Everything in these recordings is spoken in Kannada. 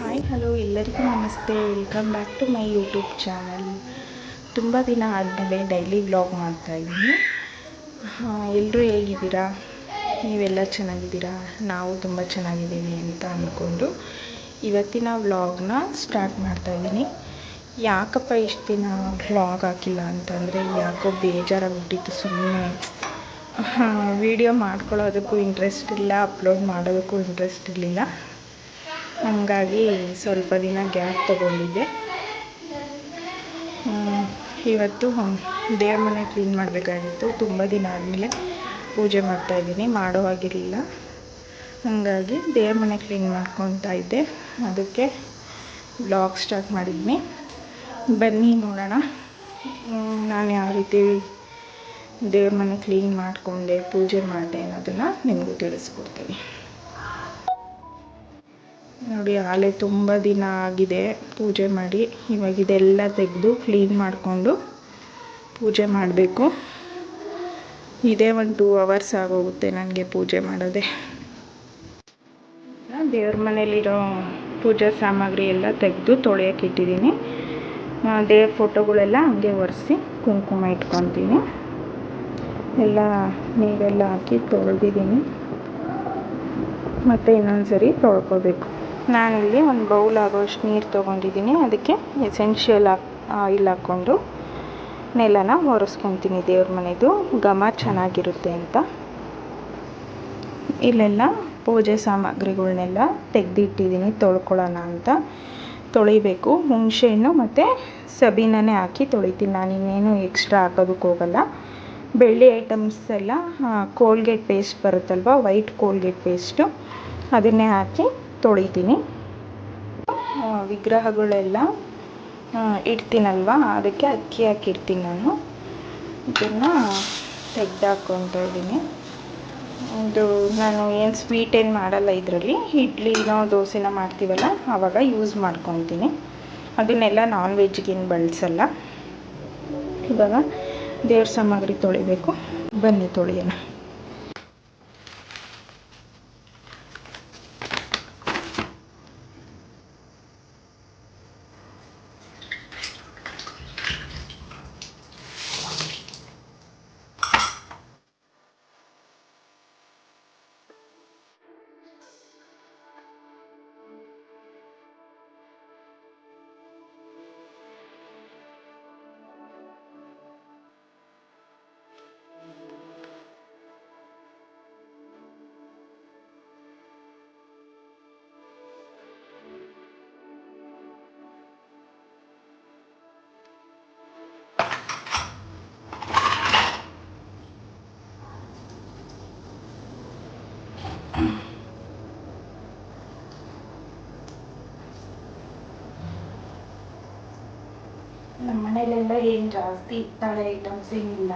ಹಾಯ್, ಹಲೋ, ಎಲ್ಲರಿಗೂ ನಮಸ್ತೆ. Welcome back to my YouTube channel ತುಂಬ ದಿನ ಆದಮೇಲೆ ಡೈಲಿ ವ್ಲಾಗ್ ಮಾಡ್ತಾಯಿದ್ದೀನಿ ಎಲ್ಲರೂ ಹೇಗಿದ್ದೀರಾ? ನೀವೆಲ್ಲ ಚೆನ್ನಾಗಿದ್ದೀರಾ? ನಾವು ತುಂಬ ಚೆನ್ನಾಗಿದ್ದೀವಿ ಅಂತ ಅಂದ್ಕೊಂಡು ಇವತ್ತಿನ ವ್ಲಾಗ್ನ ಸ್ಟಾರ್ಟ್ ಮಾಡ್ತಾಯಿದ್ದೀನಿ ಯಾಕಪ್ಪ ಇಷ್ಟು ದಿನ ವ್ಲಾಗ್ ಹಾಕಿಲ್ಲ ಅಂತಂದರೆ ಯಾಕೋ ಬೇಜಾರಾಗ್ಬಿಟ್ಟಿತ್ತು ಸುಮ್ಮನೆ ವಿಡಿಯೋ ಮಾಡ್ಕೊಳ್ಳೋದಕ್ಕೂ ಇಂಟ್ರೆಸ್ಟ್ ಇಲ್ಲ ಅಪ್ಲೋಡ್ ಮಾಡೋದಕ್ಕೂ ಇಂಟ್ರೆಸ್ಟ್ ಇರಲಿಲ್ಲ. ಹಾಗಾಗಿ ಸ್ವಲ್ಪ ದಿನ ಗ್ಯಾಪ್ ತೊಗೊಂಡಿದ್ದೆ. ಇವತ್ತು ದೇವ್ರ ಮನೆ ಕ್ಲೀನ್ ಮಾಡಬೇಕಾಗಿತ್ತು. ತುಂಬ ದಿನ ಆದಮೇಲೆ ಪೂಜೆ ಮಾಡ್ತಾಯಿದ್ದೀನಿ ಮಾಡೋ ಹಾಗಿರಲಿಲ್ಲ. ಹಾಗಾಗಿ ದೇವ್ರ ಮನೆ ಕ್ಲೀನ್ ಮಾಡ್ಕೊತಾ ಇದ್ದೆ. ಅದಕ್ಕೆ ಬ್ಲಾಗ್ ಸ್ಟಾರ್ಟ್ ಮಾಡಿದ್ನಿ. ಬನ್ನಿ ನೋಡೋಣ. ನಾನು ಯಾವ ರೀತಿ ದೇವ್ರ ಮನೆ ಕ್ಲೀನ್ ಮಾಡಿಕೊಂಡೆ, ಪೂಜೆ ಮಾಡಿದೆ ಅನ್ನೋದನ್ನು ನಿಮಗೂ ತಿಳಿಸ್ಕೊಡ್ತೀನಿ. ನೋಡಿ, ಆಲೆ ತುಂಬ ದಿನ ಆಗಿದೆ. ಪೂಜೆ ಮಾಡಿ. ಇವಾಗ ಇದೆಲ್ಲ ತೆಗೆದು ಕ್ಲೀನ್ ಮಾಡಿಕೊಂಡು ಪೂಜೆ ಮಾಡಬೇಕು. ಇದೇ ಒಂದು ಟೂ ಅವರ್ಸ್ ಆಗೋಗುತ್ತೆ ನನಗೆ ಪೂಜೆ ಮಾಡೋದೆ. ದೇವ್ರ ಮನೇಲಿರೋ ಪೂಜಾ ಸಾಮಗ್ರಿ ಎಲ್ಲ ತೆಗೆದು ತೊಳೆಯೋಕೆ ಇಟ್ಟಿದ್ದೀನಿ. ದೇವ್ರ ಫೋಟೋಗಳೆಲ್ಲ ಹಂಗೆ ಒರೆಸಿ ಕುಂಕುಮ ಇಟ್ಕೊತೀನಿ. ಎಲ್ಲ ನೀರೆಲ್ಲ ಹಾಕಿ ತೊಳೆದಿದ್ದೀನಿ. ಮತ್ತು ಇನ್ನೊಂದು ಸರಿ ತೊಳ್ಕೊಬೇಕು. ನಾನಿಲ್ಲಿ ಒಂದು ಬೌಲ್ ಆಗೋಷ್ಟು ನೀರು ತೊಗೊಂಡಿದ್ದೀನಿ. ಅದಕ್ಕೆ ಎಸೆನ್ಷಿಯಲ್ ಆಯಿಲ್ ಹಾಕ್ಕೊಂಡು ನೆಲನ ಒರೆಸ್ಕೊತೀನಿ ದೇವ್ರ ಮನೆದು. ಘಮ ಚೆನ್ನಾಗಿರುತ್ತೆ ಅಂತ. ಇಲ್ಲೆಲ್ಲ ಪೂಜೆ ಸಾಮಗ್ರಿಗಳನ್ನೆಲ್ಲ ತೆಗೆದಿಟ್ಟಿದ್ದೀನಿ, ತೊಳ್ಕೊಳ್ಳೋಣ ಅಂತ. ತೊಳಿಬೇಕು. ಹುಣಸೆಹಣ್ಣು ಮತ್ತು ಸಬೀನನೇ ಹಾಕಿ ತೊಳಿತೀನಿ. ನಾನು ಇನ್ನೇನು ಎಕ್ಸ್ಟ್ರಾ ಹಾಕೋದಕ್ಕೆ ಹೋಗಲ್ಲ. ಬೆಳ್ಳಿ ಐಟಮ್ಸ್ ಎಲ್ಲ ಕೋಲ್ಗೇಟ್ ಪೇಸ್ಟ್ ಬರುತ್ತಲ್ವ? ವೈಟ್ ಕೋಲ್ಗೇಟ್ ಪೇಸ್ಟು ಅದನ್ನೇ ಹಾಕಿ ತೊಳಿತೀನಿ. ವಿಗ್ರಹಗಳೆಲ್ಲ ಇಡ್ತೀನಲ್ವ? ಅದಕ್ಕೆ ಅಕ್ಕಿ ಹಾಕಿರ್ತೀನಿ ನಾನು. ಇದನ್ನು ತೆಗ್ದು ಇದ್ದೀನಿ. ಇದು ನಾನು ಏನು ಸ್ವೀಟ್ ಏನು ಮಾಡಲ್ಲ ಇದರಲ್ಲಿ. ಇಡ್ಲಿನೋ ದೋಸೆನ ಮಾಡ್ತೀವಲ್ಲ ಆವಾಗ ಯೂಸ್ ಮಾಡ್ಕೊತೀನಿ ಅದನ್ನೆಲ್ಲ ನಾನ್ ವೆಜ್ಗೇನು ಬಳಸಲ್ಲ. ಇವಾಗ ದೇವ್ರ ಸಾಮಗ್ರಿ ತೊಳಿಬೇಕು. ಬನ್ನಿ ತೊಳೆಯೋಣ. ಮನೇಲೆಲ್ಲ ಏನು ಜಾಸ್ತಿ ಹಿತ್ತಾಳೆ ಐಟಮ್ಸ್ ಏನಿಲ್ಲ.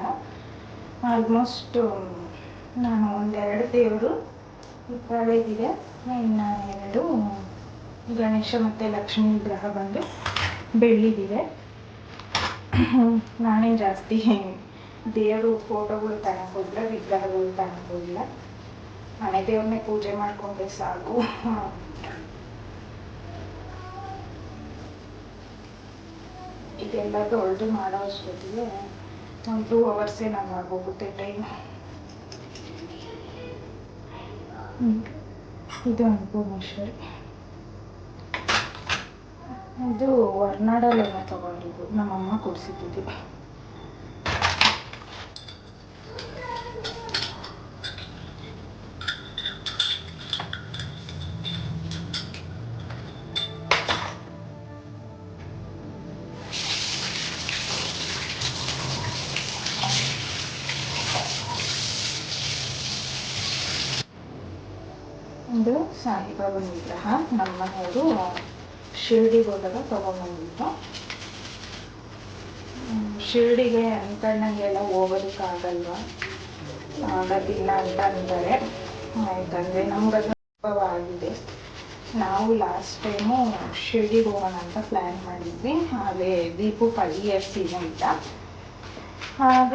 ಆಲ್ಮೋಸ್ಟ್ ನಾನು ಒಂದೆರಡು ದೇವರು ಹಿತ್ತಾಳೆದಿದೆ ಇನ್ನು ಎರಡು, ಗಣೇಶ ಮತ್ತು ಲಕ್ಷ್ಮೀ ವಿಗ್ರಹ ಬಂದು ಬೆಳ್ಳಿದಿದೆ ನಾನೇನು ಜಾಸ್ತಿ ದೇವರು ಫೋಟೋಗಳು ತಗೊಳ್ಳಿಲ್ಲ ವಿಗ್ರಹಗಳು ಇಲ್ಲ ಮನೆ ದೇವ್ರನ್ನೇ ಪೂಜೆ ಮಾಡಿಕೊಂಡ್ರೆ ಸಾಕು. ಇದೆಲ್ಲ ತೊಳೆದು ಮಾಡೋ ಅಷ್ಟೊತ್ತಿಗೆ ಒಂದು ಟೂ ಅವರ್ಸ್ ಏನಾದ್ರು ಆಗೋಗುತ್ತೆ ಟೈಮ್ ಇದು ಅನ್ನಪೂರ್ಣೇಶ್ವರಿ ಇದು ಹೊರ್ನಾಡಲ್ಲೆಲ್ಲ ತೊಗೊಂಡಿದ್ದು. ನಮ್ಮಮ್ಮ ಕೊಡಿಸಿದ್ದು ಇದು ಸಾಯಿಬಾಬನ ವಿಗ್ರಹ ನಮ್ಮ ಮನೆಯವರು ಶಿರ್ಡಿಗೆ ಹೋದಾಗ ತೊಗೊಂಬಂದಿದ್ದು ಶಿರ್ಡಿಗೆ ಅನ್ಕೊಂಡಂಗೆಲ್ಲ ಹೋಗೋದಕ್ಕಾಗಲ್ವಾ? ಆಗೋದಿಲ್ಲ ಅಂತ ಅಂತಾರೆ. ಯಾಕಂದರೆ ನಮ್ಗೆ ಅದು ಅನುಭವ ಆಗಿದೆ ನಾವು ಲಾಸ್ಟ್ ಟೈಮು ಶಿರ್ಡಿಗೆ ಹೋಗೋಣ ಅಂತ ಪ್ಲ್ಯಾನ್ ಮಾಡಿದ್ವಿ. ಅದೇ ದೀಪು ಫೈವ್ ಇಯರ್ಸ್ ಇದ್ದ ಆಗ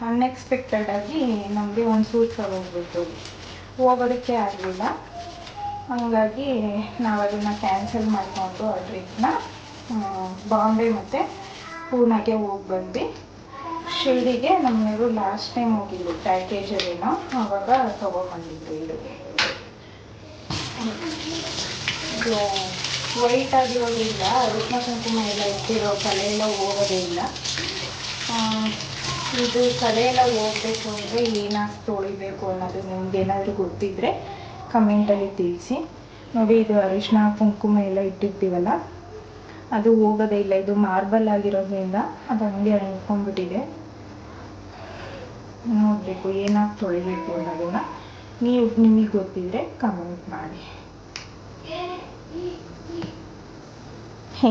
ಅನ್ಎಕ್ಸ್ಪೆಕ್ಟೆಡಾಗಿ ನಮಗೆ ಒಂದು ಸೂಟ್ ತಗೊಂಡ್ಬಿಟ್ಟು ಹೋಗೋದಕ್ಕೆ ಆಗಲಿಲ್ಲ. ಹಾಗಾಗಿ ನಾವು ಅದನ್ನು ಕ್ಯಾನ್ಸಲ್ ಮಾಡಿಕೊಂಡು ಆ ಟ್ರಿಪ್ನ ಬಾಂಬೆ ಮತ್ತು ಪೂನಾಗೆ ಹೋಗಿ ಬಂದ್ವಿ. ಶಿರ್ಡಿಗೆ ನಮ್ಮನೆಯವರು ಲಾಸ್ಟ್ ಟೈಮ್ ಹೋಗಿದ್ದು ಪ್ಯಾಕೇಜಲ್ಲೇನೋ ಆವಾಗ ತೊಗೊಂಬಂದಿದ್ರು ಇದು. ವೈಟ್ ಆಗಿರೋದಿಲ್ಲ ಅರಿಶಿನ ಕುಂಕುಮ ಎಲ್ಲ ಇಟ್ಟಿರೋ ಕಲೆ ಎಲ್ಲ ಹೋಗೋದೇ ಇಲ್ಲ. ಇದು ಕಲೆ ಎಲ್ಲ ಹೋಗ್ಬೇಕು ಅಂದರೆ ಏನಾಗಿ ತೊಳಿಬೇಕು ಅನ್ನೋದು ನಿಮ್ಗೆ ಏನಾದರೂ ಗೊತ್ತಿದ್ದರೆ ಕಮೆಂಟಲ್ಲಿ ತಿಳಿಸಿ. ನೋಡಿ, ಇದು ಅರಿಶಿನ ಕುಂಕುಮ ಎಲ್ಲ ಇಟ್ಟಿರ್ತೀವಲ್ಲ, ಅದು ಹೋಗೋದೇ ಇಲ್ಲ. ಇದು ಮಾರ್ಬಲ್ ಆಗಿರೋದ್ರಿಂದ ಅದು ಹಂಗೆ ಅಂಟ್ಕೊಂಡ್ಬಿಟ್ಟಿದೆ. ನೋಡಬೇಕು, ಏನಾಗಿ ತೊಳಿಬೇಕು ಅನ್ನೋದನ್ನ ನೀವು ನಿಮಗೆ ಗೊತ್ತಿದ್ರೆ ಕಮೆಂಟ್ ಮಾಡಿ.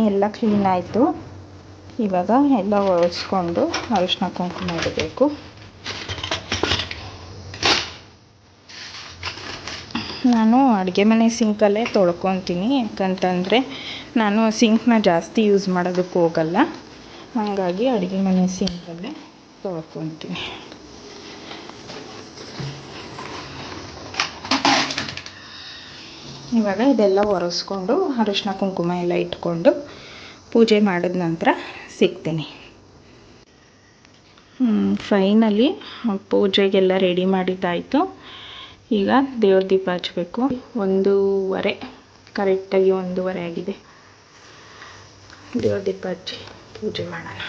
ಎಲ್ಲ ಕ್ಲೀನ್ ಆಯಿತು. ಇವಾಗ ಎಲ್ಲ ಒರೆಸ್ಕೊಂಡು ಅರಿಶಿನ ಕುಂಕುಮ ಇಡಬೇಕು. ನಾನು ಅಡುಗೆ ಮನೆ ಸಿಂಕಲ್ಲೇ ತೊಳ್ಕೊತೀನಿ, ಯಾಕಂತಂದರೆ ನಾನು ಸಿಂಕ್ನ ಜಾಸ್ತಿ ಯೂಸ್ ಮಾಡೋದಕ್ಕೆ ಹೋಗಲ್ಲ. ಹಾಗಾಗಿ ಅಡುಗೆ ಮನೆ ಸಿಂಕಲ್ಲೇ ತೊಳ್ಕೊತೀನಿ. ಇವಾಗ ಇದೆಲ್ಲ ಒರೆಸ್ಕೊಂಡು ಅರಿಶಿನ ಕುಂಕುಮ ಎಲ್ಲ ಇಟ್ಕೊಂಡು ಪೂಜೆ ಮಾಡಿದ ನಂತರ ಸಿಗ್ತೀನಿ. ಫೈನಲಿ ಪೂಜೆಗೆಲ್ಲ ರೆಡಿ ಮಾಡಿದ್ದಾಯಿತು. ಈಗ ದೇವ್ರ ದೀಪ ಹಚ್ಚಬೇಕು ಒಂದೂವರೆ ಕರೆಕ್ಟಾಗಿ ಒಂದೂವರೆ ಆಗಿದೆ. ದೇವ್ರ ದೀಪ ಹಚ್ಚಿ ಪೂಜೆ ಮಾಡೋಣ.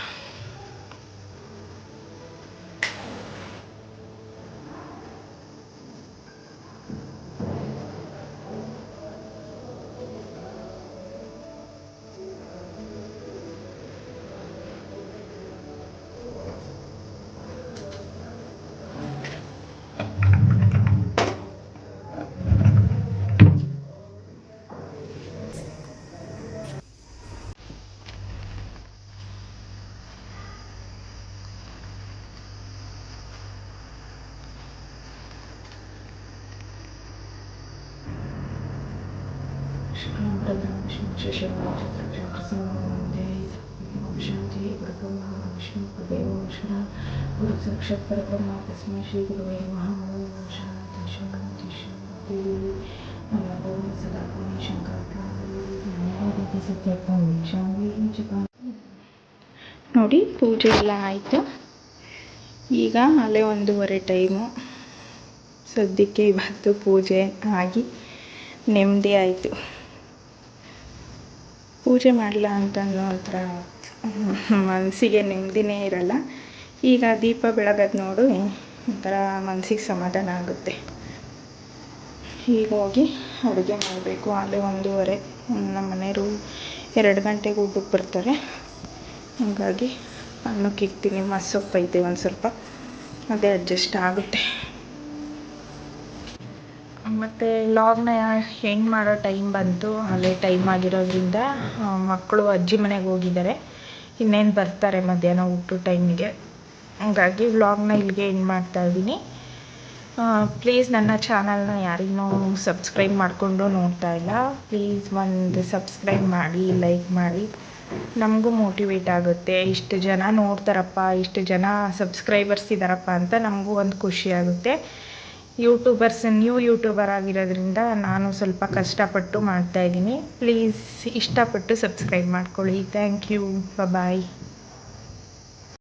شكرا لك مش متشجع نقسم من دايت ಸಾಕ್ಷಾತ್ ಪರಬ್ರಹ್ಮ ತಸ್ಮೈ ಶ್ರೀ ಗುರುವೇ ನಮಃ ಓಂ ಶಾಂತಿ ಶಾಂತಿ ಶಾಂತಿ ಓಂ ಸದಾ ಶಾಂತಿ ಶಂಕರ ನೋಡಿ, ಪೂಜೆ ಎಲ್ಲ ಆಯಿತು. ಈಗ ಅಲ್ಲೇ ಒಂದೂವರೆ ಟೈಮು ಸದ್ಯಕ್ಕೆ ಇವತ್ತು ಪೂಜೆ ಆಗಿ ನೆಮ್ಮದಿ ಆಯಿತು. ಪೂಜೆ ಮಾಡಲ್ಲ ಅನ್ನೋ ಒಂಥರ ಮನಸ್ಸಿಗೆ ನೆಮ್ಮದಿನೇ ಇರಲ್ಲ. ಈಗ ದೀಪ ಬೆಳಗೋದು ನೋಡು, ಒಂಥರ ಮನಸ್ಸಿಗೆ ಸಮಾಧಾನ ಆಗುತ್ತೆ. ಈಗ ಹೋಗಿ ಅಡುಗೆ ಮಾಡಬೇಕು. ಅಲ್ಲೇ ಒಂದೂವರೆ ನಮ್ಮ ಮನೆಯವರು ಎರಡು ಗಂಟೆಗೆ ಊಟಕ್ಕೆ ಬರ್ತಾರೆ. ಹಾಗಾಗಿ ಅನ್ನಕ್ಕೆ ಇಕ್ತೀನಿ ಮಸ್ಸೊಪ್ಪು ಐತೆ ಒಂದು ಸ್ವಲ್ಪ. ಅದೇ ಅಡ್ಜಸ್ಟ್ ಆಗುತ್ತೆ. ಮತ್ತು ಲಾಗ್ನ ಹೆಂಗೆ ಮಾಡೋ ಟೈಮ್ ಬಂತು. ಅಲ್ಲೇ ಟೈಮ್ ಆಗಿರೋದ್ರಿಂದ ಮಕ್ಕಳು ಅಜ್ಜಿ ಮನೆಗೆ ಹೋಗಿದ್ದಾರೆ. ಇನ್ನೇನು ಬರ್ತಾರೆ ಮಧ್ಯಾಹ್ನ ಊಟದ ಟೈಮಿಗೆ ಹಾಗಾಗಿ ವ್ಲಾಗ್ನ ಇಲ್ಲಿಗೆ ಎಂಡ್ ಮಾಡ್ತಾ ಇದ್ದೀನಿ. ಪ್ಲೀಸ್ ನನ್ನ ಚಾನಲ್ನ ಯಾರಿಗೂ ಸಬ್ಸ್ಕ್ರೈಬ್ ಮಾಡಿಕೊಂಡು ನೋಡ್ತಾ ಇಲ್ಲ. ಪ್ಲೀಸ್ ಒಂದು ಸಬ್ಸ್ಕ್ರೈಬ್ ಮಾಡಿ ಲೈಕ್ ಮಾಡಿ. ನಮಗೂ ಮೋಟಿವೇಟ್ ಆಗುತ್ತೆ. ಇಷ್ಟು ಜನ ನೋಡ್ತಾರಪ್ಪ, ಇಷ್ಟು ಜನ ಸಬ್ಸ್ಕ್ರೈಬರ್ಸ್ ಇದ್ದಾರಪ್ಪ ಅಂತ ನಮಗೂ ಒಂದು ಖುಷಿ ಆಗುತ್ತೆ. ಯೂಟ್ಯೂಬರ್ಸ್ ನ್ಯೂ ಯೂಟ್ಯೂಬರ್ ಆಗಿರೋದ್ರಿಂದ ನಾನು ಸ್ವಲ್ಪ ಕಷ್ಟಪಟ್ಟು ಮಾಡ್ತಾಯಿದ್ದೀನಿ ಪ್ಲೀಸ್ ಇಷ್ಟಪಟ್ಟು ಸಬ್ಸ್ಕ್ರೈಬ್ ಮಾಡ್ಕೊಳ್ಳಿ. Thank you bye